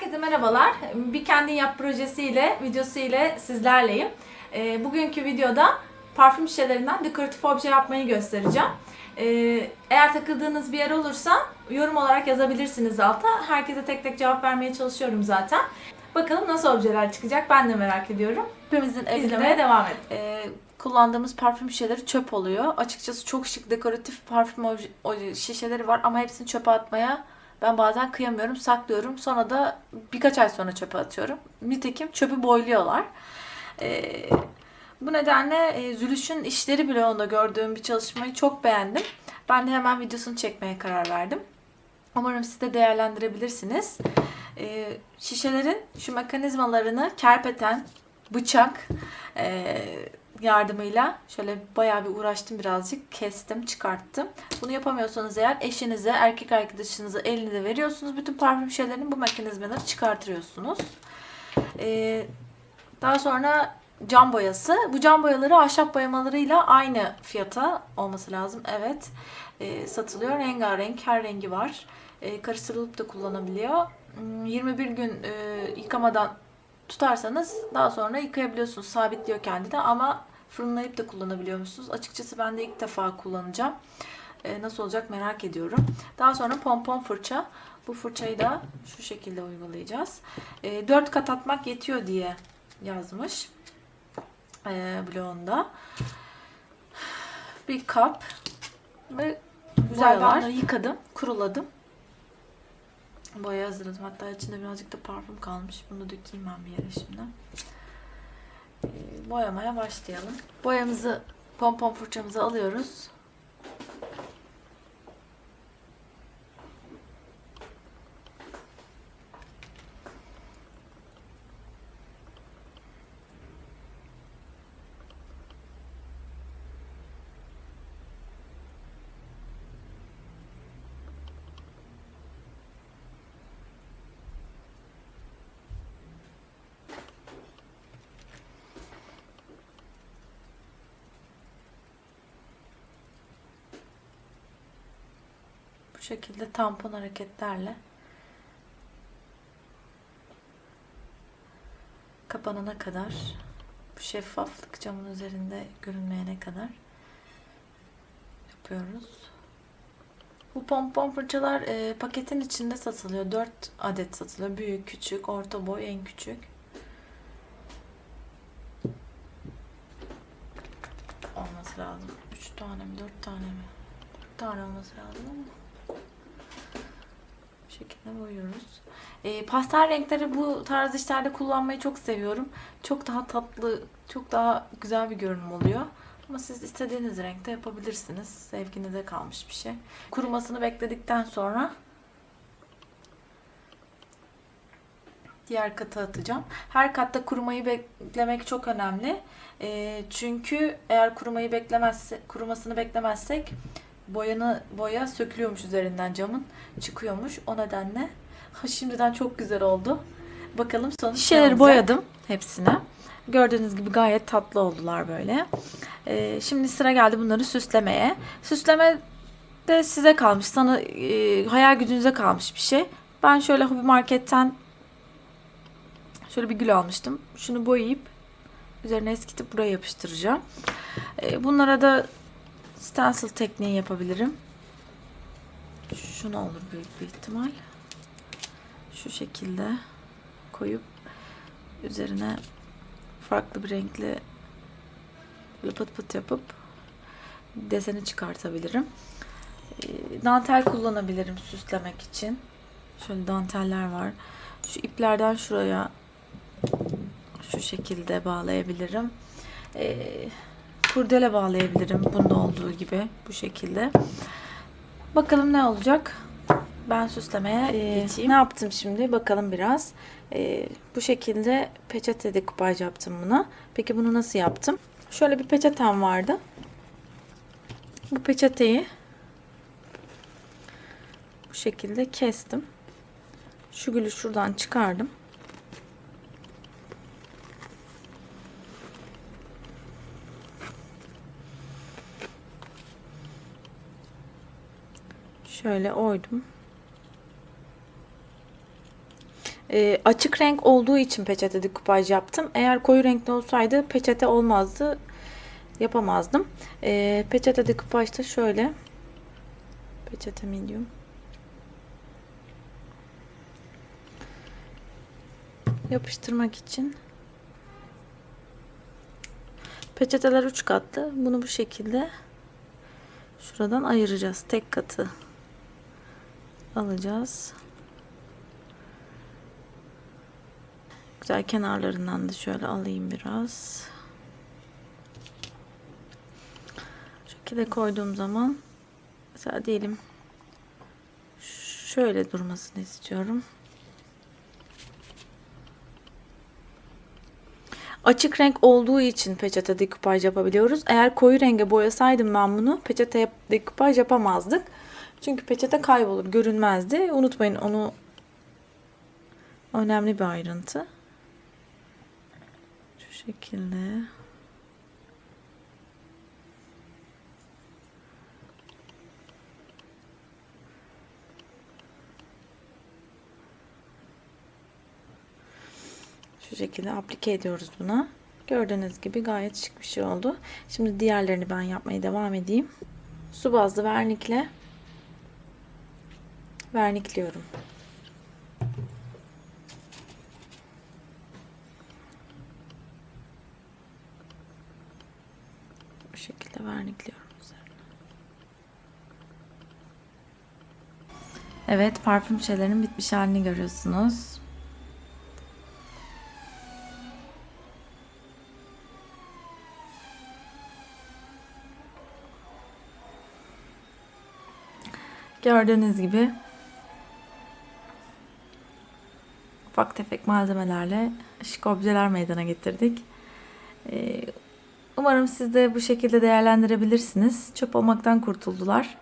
Herkese merhabalar. Bir Kendin Yap projesiyle, videosu ile sizlerleyim. Ee, bugünkü videoda parfüm şişelerinden dekoratif obje yapmayı göstereceğim. Ee, eğer takıldığınız bir yer olursa yorum olarak yazabilirsiniz alta. Herkese tek tek cevap vermeye çalışıyorum zaten. Bakalım nasıl objeler çıkacak ben de merak ediyorum. Hepimizin İzlemeye evinde devam edin. e, kullandığımız parfüm şişeleri çöp oluyor. Açıkçası çok şık dekoratif parfüm şişeleri var ama hepsini çöpe atmaya ben bazen kıyamıyorum, saklıyorum. Sonra da birkaç ay sonra çöpe atıyorum. Nitekim çöpü boyluyorlar. E, bu nedenle e, Zülüş'ün işleri bile onda gördüğüm bir çalışmayı çok beğendim. Ben de hemen videosunu çekmeye karar verdim. Umarım siz de değerlendirebilirsiniz. E, şişelerin şu mekanizmalarını kerpeten, bıçak e, yardımıyla şöyle bayağı bir uğraştım birazcık. Kestim, çıkarttım. Bunu yapamıyorsanız eğer eşinize, erkek arkadaşınıza elinize veriyorsunuz. Bütün parfüm şişelerinin bu mekanizmaları çıkartıyorsunuz. E, daha sonra cam boyası. Bu cam boyaları ahşap boyamalarıyla aynı fiyata olması lazım. Evet. E, satılıyor. Rengarenk. Her rengi var. E, karıştırılıp da kullanabiliyor. Hmm, 21 gün e, yıkamadan tutarsanız daha sonra yıkayabiliyorsunuz. Sabitliyor kendini ama fırınlayıp da kullanabiliyormuşsunuz. Açıkçası ben de ilk defa kullanacağım. E, nasıl olacak merak ediyorum. Daha sonra pompon fırça. Bu fırçayı da şu şekilde uygulayacağız. E, 4 kat atmak yetiyor diye yazmış. E, blogunda. Bir kap ve güzel Boyalar. yıkadım, kuruladım. Boya hazırladım. Hatta içinde birazcık da parfüm kalmış. Bunu da dökeyim ben bir yere şimdi. Boyamaya başlayalım. Boyamızı, pompon fırçamızı alıyoruz. Bu şekilde tampon hareketlerle kapanana kadar bu şeffaflık camın üzerinde görünmeyene kadar yapıyoruz. Bu pompon fırçalar e, paketin içinde satılıyor. 4 adet satılıyor. Büyük, küçük, orta boy, en küçük. Olması lazım. 3 tane mi, 4 tane mi? 4 tane olması lazım ama. Şekilde boyuyoruz. E, pastel renkleri bu tarz işlerde kullanmayı çok seviyorum. Çok daha tatlı, çok daha güzel bir görünüm oluyor. Ama siz istediğiniz renkte yapabilirsiniz. Sevginize kalmış bir şey. Kurumasını bekledikten sonra diğer kata atacağım. Her katta kurumayı beklemek çok önemli. E, çünkü eğer kurumayı beklemezse, kurumasını beklemezsek boyanı boya sökülüyormuş üzerinden camın çıkıyormuş. O nedenle şimdiden çok güzel oldu. Bakalım sonuç Şişeleri boyadım hepsine. Gördüğünüz gibi gayet tatlı oldular böyle. Ee, şimdi sıra geldi bunları süslemeye. Süsleme de size kalmış. Sana e, hayal gücünüze kalmış bir şey. Ben şöyle hobi marketten şöyle bir gül almıştım. Şunu boyayıp üzerine eskitip buraya yapıştıracağım. Ee, bunlara da stencil tekniği yapabilirim. Şunu olur büyük bir ihtimal. Şu şekilde koyup üzerine farklı bir renkli böyle pıt pıt yapıp deseni çıkartabilirim. Ee, Dantel kullanabilirim süslemek için. Şöyle danteller var. Şu iplerden şuraya şu şekilde bağlayabilirim. Ee, kurdele bağlayabilirim. Bunda olduğu gibi bu şekilde. Bakalım ne olacak? Ben süslemeye Ee, geçeyim. Ne yaptım şimdi? Bakalım biraz. Ee, bu şekilde peçete dekupaj yaptım buna. Peki bunu nasıl yaptım? Şöyle bir peçetem vardı. Bu peçeteyi bu şekilde kestim. Şu gülü şuradan çıkardım. Şöyle oydum. Ee, açık renk olduğu için peçete dekupaj yaptım. Eğer koyu renkli olsaydı peçete olmazdı. Yapamazdım. Ee, peçete dekupaj da şöyle. Peçete medium. Yapıştırmak için. Peçeteler 3 katlı. Bunu bu şekilde şuradan ayıracağız. Tek katı alacağız. Güzel kenarlarından da şöyle alayım biraz. Şu şekilde koyduğum zaman mesela diyelim şöyle durmasını istiyorum. Açık renk olduğu için peçete dekupaj yapabiliyoruz. Eğer koyu renge boyasaydım ben bunu peçete dekupaj yapamazdık. Çünkü peçete kaybolur, görünmezdi. Unutmayın onu önemli bir ayrıntı. Şu şekilde. Şu şekilde aplike ediyoruz buna. Gördüğünüz gibi gayet şık bir şey oldu. Şimdi diğerlerini ben yapmaya devam edeyim. Su bazlı vernikle vernikliyorum. Bu şekilde vernikliyorum üzerine. Evet, parfüm şişelerinin bitmiş halini görüyorsunuz. Gördüğünüz gibi ufak tefek malzemelerle şık objeler meydana getirdik. Ee, Umarım siz de bu şekilde değerlendirebilirsiniz. Çöp olmaktan kurtuldular.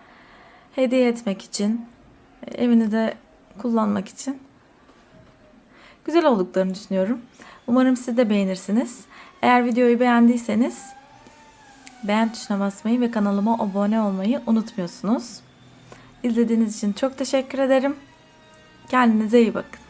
Hediye etmek için, evinizde kullanmak için güzel olduklarını düşünüyorum. Umarım siz de beğenirsiniz. Eğer videoyu beğendiyseniz beğen tuşuna basmayı ve kanalıma abone olmayı unutmuyorsunuz. İzlediğiniz için çok teşekkür ederim. Kendinize iyi bakın.